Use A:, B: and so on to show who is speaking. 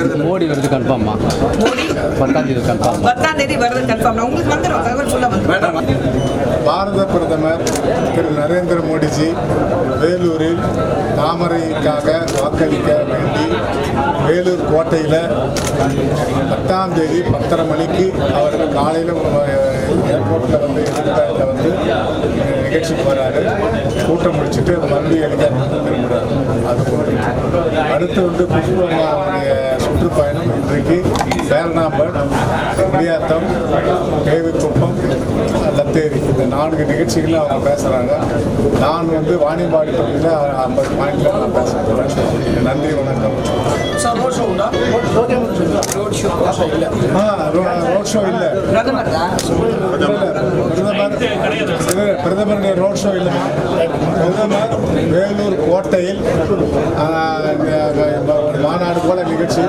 A: தேர்தல்
B: மோடி வருது கன்ஃபார்மா
C: மோடி?
B: பத்தாம் தேதி கன்ஃபார்ம்
C: பத்தாம் தேதி வருது கன்ஃபார்ம் உங்களுக்கு வந்துடும் தகவல் ஃபுல்லாக வந்துடும்
D: பாரத பிரதமர் திரு நரேந்திர மோடிஜி வேலூரில் தாமரைக்காக வாக்களிக்க வேண்டி வேலூர் கோட்டையில் பத்தாம் தேதி பத்தரை மணிக்கு அவர் காலையில் ஏர்போர்ட்டில் வந்து எதிர்காலத்தில் வந்து நிகழ்ச்சிக்கு வராரு. கூட்டம் முடிச்சுட்டு மறுபடியும் எளிதாக திரும்புகிறார் அது போன்று அடுத்து வந்து இன்றைக்கு பேரணாம்பட் குடியாத்தம் கேவிக்குப்பம் லத்தேரி இந்த நான்கு நிகழ்ச்சிகளில் அவங்க பேசுகிறாங்க நான் வந்து வாணியம்பாடி பகுதியில் ஐம்பது பாயிண்டில் நான் பேச போகிறேன் நன்றி வணக்கம். ரோட் ஷோ இல்லை.
C: பிரதமர்
D: பிரதமருடைய ரோட் ஷோ இல்லை. பிரதமர் வேலூர் கோட்டையில் மாநாடு போல நிகழ்ச்சி